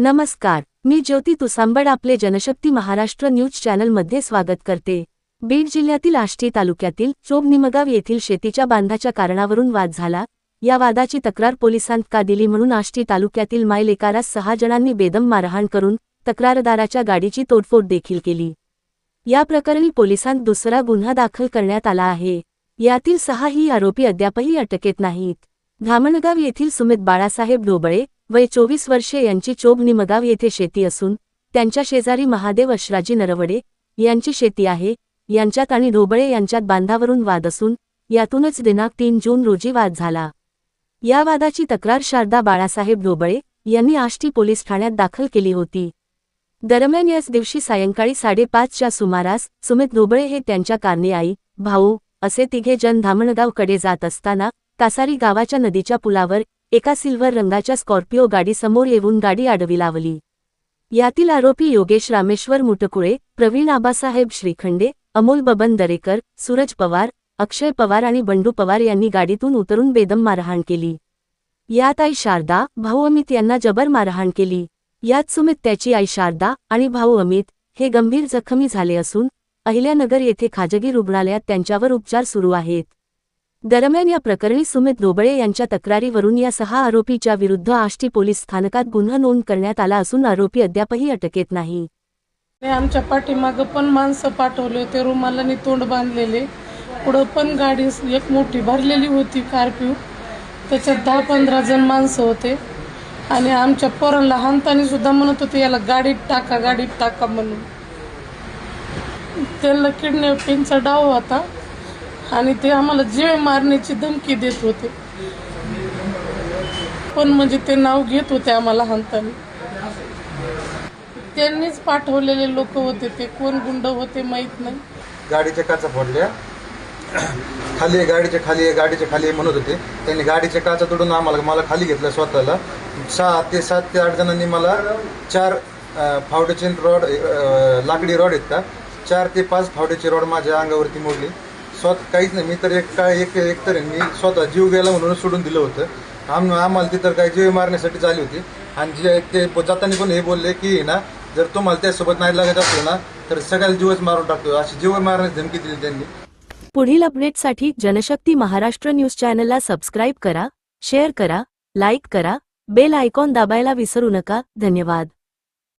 नमस्कार मी ज्योती तुसांबड आपले जनशक्ती महाराष्ट्र न्यूज चॅनलमध्ये स्वागत करते. बीड जिल्ह्यातील आष्टी तालुक्यातील चोबनिमगाव येथील शेतीच्या बांधाच्या कारणावरून वाद झाला. या वादाची तक्रार पोलिसांत का दिली म्हणून आष्टी तालुक्यातील माईल एकारास सहा जणांनी बेदम मारहाण करून तक्रारदाराच्या गाडीची तोडफोड देखील केली. या प्रकरणी पोलिसांत दुसरा गुन्हा दाखल करण्यात आला आहे. यातील सहाही आरोपी अद्यापही अटकेत नाहीत. धामणगाव येथील सुमित बाळासाहेब ढोबळे वय चोवीस वर्षे यांची चोब निमगाव येथे शेती असून त्यांच्या शेजारी महादेव अश्राजी नरवडे यांची शेती आहे. यांच्यात आणि ढोबळे यांच्यात बांधावरून वाद असून यातूनच दिनांक तीन जून रोजी वाद झाला. या वादाची तक्रार शारदा बाळासाहेब ढोबळे यांनी आष्टी पोलीस ठाण्यात दाखल केली होती. दरम्यान याच दिवशी सायंकाळी साडेपाचच्या सुमारास सुमित ढोबळे हे त्यांच्या कारणे आई भाऊ असे तिघे जण धामणगावकडे जात असताना कासारी गावाच्या नदीच्या पुलावर एका सिल्व्हर रंगाच्या स्कॉर्पिओ गाडी समोर येऊन गाडी आडवी लावली. यातील आरोपी योगेश रामेश्वर मुटकुळे प्रवीण आबासाहेब श्रीखंडे अमोल बबन दरेकर सूरज पवार अक्षय पवार आणि बंडू पवार यांनी गाडीतून उतरून बेदम मारहाण केली. यात आई शारदा भाऊ अमित यांना जबर मारहाण केली. यात सुमित त्याची आई शारदा आणि भाऊ अमित हे गंभीर जखमी झाले असून अहिल्यानगर येथे खाजगी रुग्णालयात त्यांच्यावर उपचार सुरू आहेत. दरम्यान या प्रकरणी सुमित डोबळे यांच्या तक्रारीवरून या सहा आरोपीच्या विरुद्ध आष्टी पोलीस स्थानकात गुन्हा नोंद करण्यात आला असून आरोपी अद्यापही अटकेत नाही. आमच्या पाठीमागं पण माणसं पाठवले होते रुमालाने तोंड बांधलेले. पुढं पण गाडी एक मोठी भरलेली होती कारप्यू त्याच्यात दहा पंधरा जण माणसं होते. आणि आमच्या पोरांना हानतानी सुद्धा म्हणत होते याला गाडीत टाका गाडीत टाका म्हणून. त्याला किडनॅपिंगचा डाव होता. आणि ते आम्हाला जीव मारण्याची धमकी देत होते. पण म्हणजे ते नाव घेत होते आम्हाला हानतानी त्यांनीच पाठवलेले लोक होते ते. कोण गुंड होते माहीत नाही. गाडीच्या काचा फोडल्या. खाली गाडीच्या खाली आहे, गाडीच्या खाली म्हणत होते. त्यांनी गाडीच्या काचा तोडून आम्हाला मला खाली घेतलं स्वतःला. सहा ते सात ते आठ जणांनी मला चार फावड्याचे रॉड लाकडी रॉड आहेत का? चार ते पाच फावडेचे रॉड माझ्या अंगावरती मोडली. स्वतः काहीच नाही. मी तर एक काय एक एक तर मी स्वतः जीव गेला म्हणून सोडून दिलं होतं. आम आम्हाला तिथं काय जीव मारण्यासाठी झाली होती. आणि जे ते जाताना पण हे बोलले की ना जर तुम्हाला त्यासोबत नाही लागत असतो ना तर सगळ्याला जीवच मारून टाकतो. अशी जीव मारण्याची धमकी दिली त्यांनी. पुढील अपडेटसाठी जनशक्ती महाराष्ट्र न्यूज चॅनलला सबस्क्राईब करा शेअर करा लाईक करा बेल आयकॉन दाबायला विसरू नका. धन्यवाद.